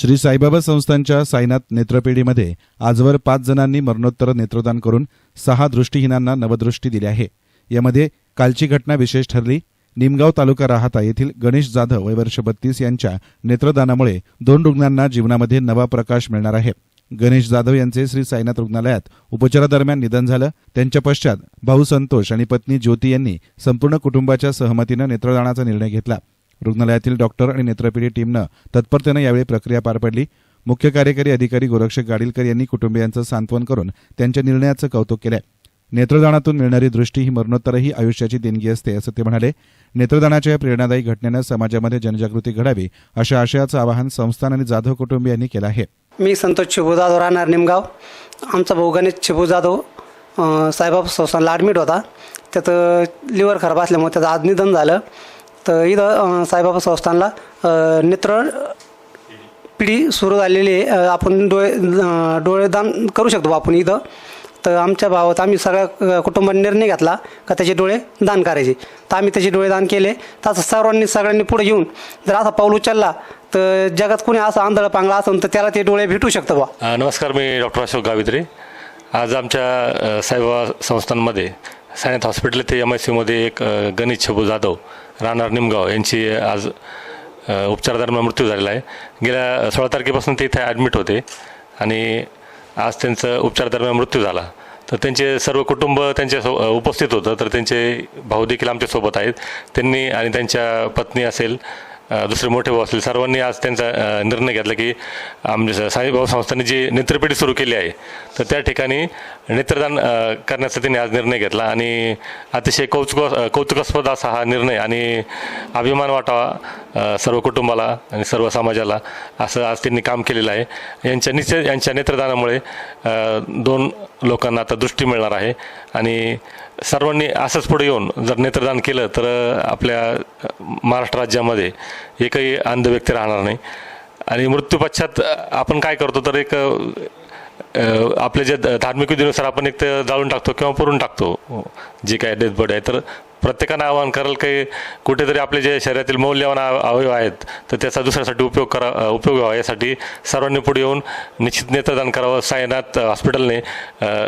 श्री साईबाबा संस्थांच्या साईनाथ नेत्रपेढीमध्ये आजवर पाच जणांनी मरणोत्तर नेत्रदान करून सहा दृष्टीहीनांना नवदृष्टी दिली आहे. यामध्ये कालची घटना विशेष ठरली. निमगाव तालुका राहता येथील गणेश जाधव वय वर्ष बत्तीस यांच्या नेत्रदानामुळे दोन रुग्णांना जीवनामध्ये नवा प्रकाश मिळणार आहे. गणेश जाधव यांचे श्री साईनाथ रुग्णालयात उपचारादरम्यान निधन झालं. त्यांच्या पश्चात भाऊ संतोष आणि पत्नी ज्योती यांनी संपूर्ण कुटुंबाच्या सहमतीनं नेत्रदानाचा निर्णय घेतला. रुग्णालयातील डॉक्टर आणि नेत्रपिढी टीमनं तत्परतेनं यावेळी प्रक्रिया पार पडली. मुख्य कार्यकारी अधिकारी गोरक्षक गाडीलकर यांनी कुटुंबियांचं सांत्वन करून त्यांच्या निर्णयाचं कौतुक केलं नेत्रदानातून मिळणारी दृष्टी ही मरणोत्तरही आयुष्याची देणगी असते असं ते म्हणाले. नेत्रदानाच्या या प्रेरणादायी घटनेनं समाजामध्ये जनजागृती घडावी अशा आशयाचं आवाहन संस्थान आणि जाधव कुटुंबियांनी केलं आहे. मी संतोष चिबू जाधव राहणार निमगाव. आमचा भाऊ गणेश चिबू जाधव अं, साईबाबा संस्थानला ॲडमिट होता. त्यात लिव्हर खराब असल्यामुळे त्याचं आज निधन झालं. तर इथं साईबाबा संस्थानला नेत्र पिढी सुरू झालेली आहे. आपण डोळे डोळेदान करू शकतो आपण इथं. तर आमच्या भावात आम्ही सगळ्या कुटुंबाने निर्णय घेतला का त्याचे डोळे दान करायचे. तर आम्ही त्याचे डोळे दान केले. तर असं सर्वांनी सगळ्यांनी पुढे येऊन जर असा पाऊल उचलला तर जगात कोणी असं आंधळ पांगळा असेल तर त्याला ते डोळे भेटू शकतं बा. नमस्कार मी डॉक्टर अशोक गावित्रे. आज आमच्या साईबाबा संस्थांमध्ये सायनाथ हॉस्पिटल येथे एम आय सीमध्ये एक गणेश छबू जाधव राहणार निमगाव यांची आज उपचारादरम्यान मृत्यू झालेला आहे. गेल्या सोळा तारखेपासून ते इथे ॲडमिट होते आणि आज त्यांचं उपचारादरम्यान मृत्यू झाला. तर त्यांचे सर्व कुटुंब त्यांच्या सो उपस्थित होतं तर त्यांचे भाऊ देखील आमच्यासोबत आहेत. त्यांनी आणि त्यांच्या पत्नी असेल दुसरे मोठे भाऊ असतील. सर्वांनी आज त्यांचा निर्णय घेतला की आमच्या साईबाबा संस्थांनी जी नेत्रपेढी सुरू केली आहे तर त्या ठिकाणी नेत्रदान करण्याचा त्यांनी आज निर्णय घेतला. आणि अतिशय कौतुक कौतुकास्पद असा हा निर्णय आणि अभिमान वाटावा सर्व कुटुंबाला आणि सर्व समाजाला असं आज त्यांनी काम केलेलं आहे. यांच्या निश्चय यांच्या नेत्रदानामुळे दोन लोकांना आता दृष्टी मिळणार आहे. आणि सर्वांनी असंच पुढे येऊन जर नेत्रदान केलं तर आपल्या महाराष्ट्र राज्यामध्ये एकही अंध व्यक्ती राहणार नाही. आणि मृत्यू पश्चात आपण काय करतो तर एक आपले जे धार्मिक विधीनुसार आपण एक ते जाळून टाकतो किंवा पुरून टाकतो. जे काय डेथ बॉडी आहे तर प्रत्येकानं आवाहन कराल काही कुठेतरी आपले जे शरीरातील मौल्यवान अवयव आहेत तर त्याचा दुसऱ्यासाठी उपयोग करा उपयोग व्हावा. यासाठी सर्वांनी पुढे येऊन निश्चित नेत्रदान करावं. साईनाथ हॉस्पिटलने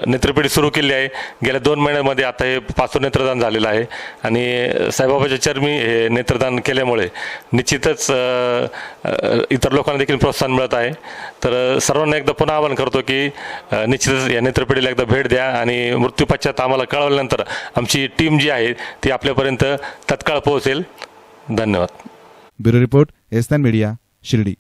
नेत्रपिढी नेत्रपेढी सुरू केली आहे. गेल्या दोन महिन्यामध्ये आता हे पाचवं नेत्रदान झालेलं आहे. आणि साईबाबाच्या चरमी हे नेत्रदान केल्यामुळे निश्चितच इतर लोकांना देखील प्रोत्साहन मिळत आहे. तर सर्वांना एकदा पुन्हा आवाहन करतो की निश्चितच या नेत्रपेढीला एकदा भेट द्या. आणि मृत्यूपश्चात आम्हाला कळवल्यानंतर आमची टीम जी आहे ती आपल्यापर्यंत तत्काळ पोहोचेल. धन्यवाद. Bureau report S media Shirdi.